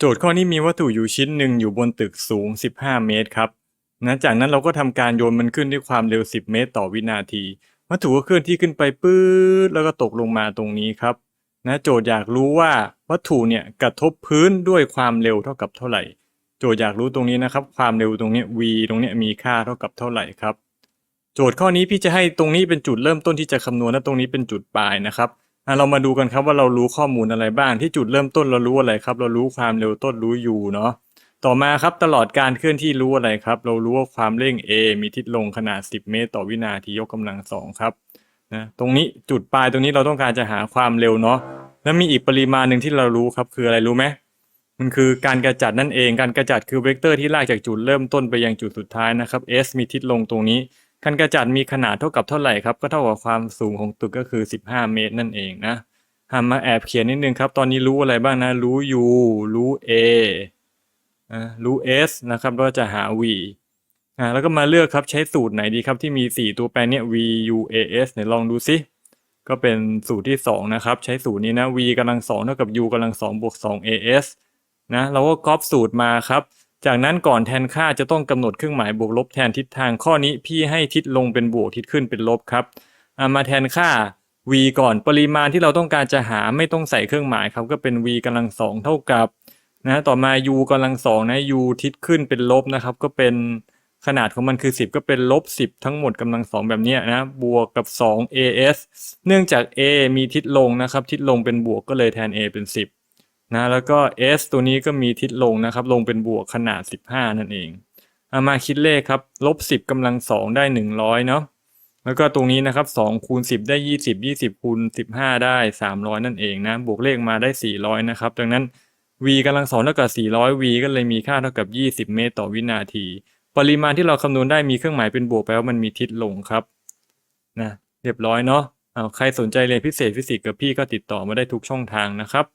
โจทย์ข้อนี้มีวัตถุอยู่ชิ้นหนึ่งอยู่บนตึกสูง 15 เมตรครับนะจากนั้นเราก็ทำการโยนมันขึ้นด้วยความเร็ว 10 เมตร ต่อวินาที วัตถุก็เคลื่อนที่ขึ้นไปปื๊ดแล้วก็ตกลงมาตรงนี้ครับนะโจทย์อยากรู้ว่าวัตถุเนี่ยกระทบพื้นด้วยความเร็วเท่ากับเท่าไหร่ โจทย์อยากรู้ตรงนี้นะครับ ความเร็วตรงเนี้ย v ตรงเนี้ยมีค่าเท่ากับเท่าไหร่ครับ โจทย์ข้อนี้พี่จะให้ตรงนี้เป็นจุดเริ่มต้นที่จะคำนวณและตรงนี้เป็นจุดปลายนะครับ อะเรามาดูกันครับว่าเรารู้ข้อมูลอะไรบ้างที่จุดเริ่มต้นเรารู้อะไรครับ เรารู้ความเร็วต้นรู้ u เนาะต่อมาครับตลอดการเคลื่อนที่รู้อะไรครับ เรารู้ว่าความเร่ง a มีทิศลงขนาด 10 เมตร ต่อวินาทียกกำลังสองครับนะตรงนี้จุดปลายตรงนี้เราต้องการจะหาความเร็วเนาะแล้วมีอีกปริมาณหนึ่งที่เรารู้ครับ คืออะไรรู้ไหมมันคือการกระจัดนั่นเองการกระจัดคือเวกเตอร์ที่ลากจากจุดเริ่มต้นไปยังจุดสุดท้ายนะครับ s มีทิศลงตรงนี้ การกระจัดมีขนาดเท่ากับเท่าไหร่ครับ ก็เท่ากับความสูงของตึกก็คือ 15 เมตรนั่นเองนะหามาแอบเขียนนิดนึงครับ ตอนนี้รู้อะไรบ้างนะ รู้ u รู้ a อะรู้ s นะครับวก็จะหา v อ่าแล้วก็มาเลือกครับใช้สูตรไหนดีครับที่มี 4 ตัวแปรเนี่ย v u a s ไหนลองดูซิ ก็เป็นสูตรที่ 2 นะครับ ใช้สูตรนี้นะ v กำลังสองเท่ากับ u กำลังสองบวก2 as นะเราก็ก๊อปสูตรมาครับ จากนั้นก่อนแทนค่าจะต้องกำหนดเครื่องหมายบวกลบแทนทิศทางข้อนี้พี่ให้ทิศลงเป็นบวกทิศขึ้นเป็นลบครับอ่ามาแทนค่า v ก่อนปริมาณที่เราต้องการจะหาไม่ต้องใส่เครื่องหมายครับก็เป็น v กำลังสองเท่ากับนะต่อมา u กำลังสองนะ u ทิศขึ้นเป็นลบนะครับ ก็เป็นขนาดของมันคือ 10 ก็เป็นลบ 10 ทั้งหมดกำลังสองแบบนี้นะ บวกกับ 2 as เนื่องจาก a มีทิศลงนะครับ ทิศลงเป็นบวกก็เลยแทน a เป็น 10 นะแล้วก็ s ตัวนี้ก็มีทิศลงนะครับ ลงเป็นบวกขนาด 15 นั่นเองเอามาคิดเลขครับลบ 10กำลัง 2 ได้ 100 เนาะแล้วก็ตรงนี้นะครับ2คูณ10 ได้ 20 20คูณ15 ได้ 300 นั่นเองนะ บวกเลขมาได้ 400 นะครับ ดังนั้น v กำลัง2เท่ากับ 400 v ก็เลยมีค่าเท่ากับ 20 เมตรต่อวินาที ปริมาณที่เราคำนวณได้มีเครื่องหมายเป็นบวกแปลว่ามันมีทิศลงครับนะเรียบร้อยเนาะเอาใครสนใจเรียนพิเศษฟิสิกส์กับพี่ก็ติดต่อมาได้ทุกช่องทางนะครับ